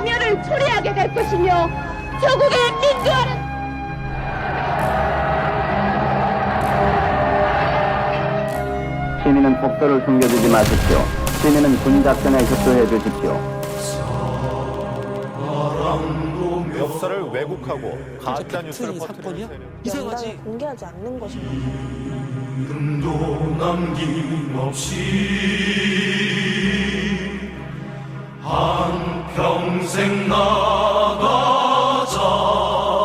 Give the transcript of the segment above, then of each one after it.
초래하게 될 것이며 저국의 민주화는 시민은 폭도를 숨겨주지 마십시오. 시민은 군작전에 협조해 주십시오. 역사를 왜곡하고 가짜 뉴스를 사건이야? 세력. 이상하지? 공개하지 않는 것입니 평생 나가 자던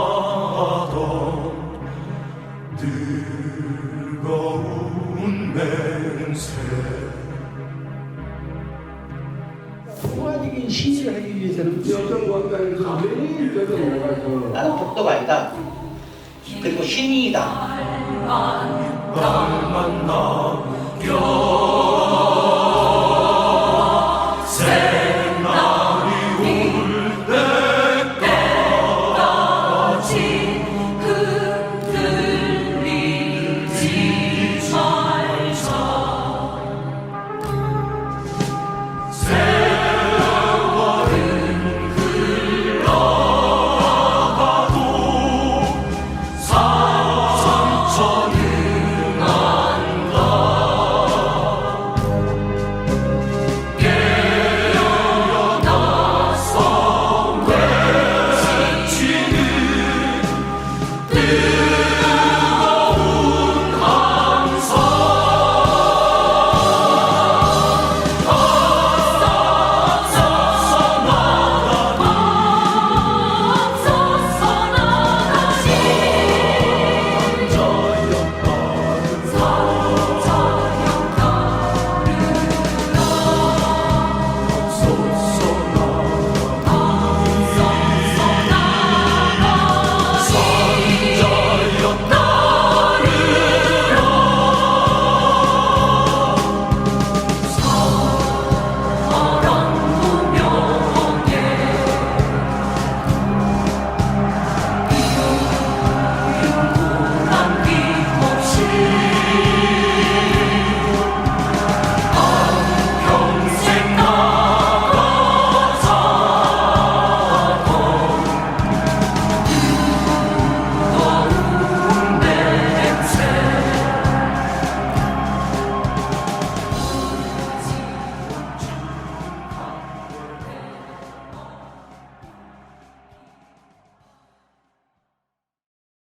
뜨거운 맹세 통화적인 시위를 하기 위해서는 여성관광에서 매일 나가서 나는 독도가 아니다. 그리고 시민이다. 날 만나